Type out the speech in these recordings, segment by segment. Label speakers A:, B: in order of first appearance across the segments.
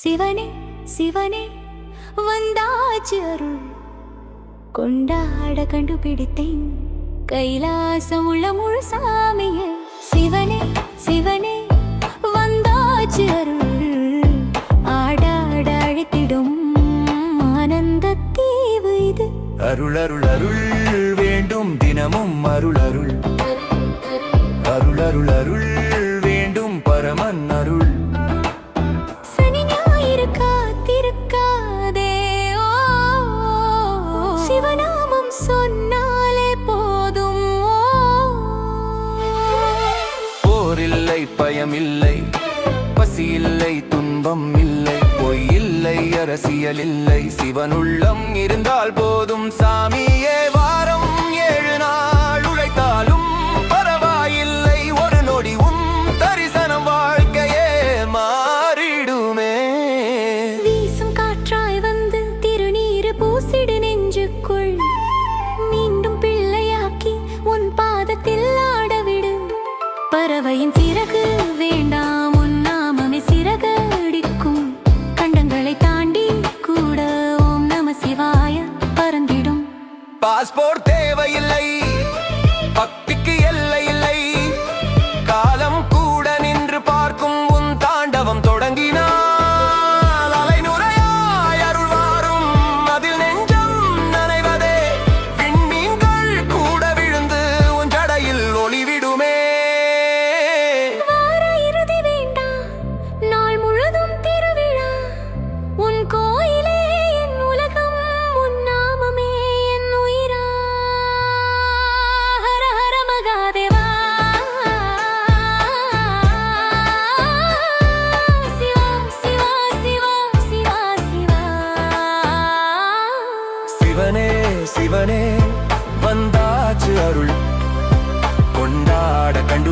A: சிவனே சிவனே வந்தாச்சு அருள். கொண்டாட கண்டுபிடித்தேன். கைலாசம் உள்ள முழு சாமியே. சிவனே சிவனே வந்தாச்சு அருள். ஆடாட அழைத்திடும் ஆனந்த தீவு இது.
B: அருள் அருள் அருள் வேண்டும் தினமும் அருள் அருள். அருள் அருள் அருள். இல்லை பயம் இல்லை பசி இல்லை துன்பம் இல்லை. பொய் இல்லை அரசியல் இல்லை. சிவனுள்ளம் இருந்தால் போதும் சாமியே வாரம் más por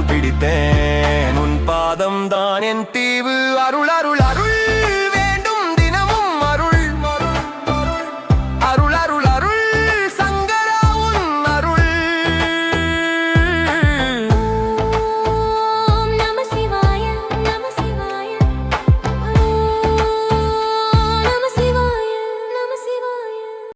B: பிடித்தேன்.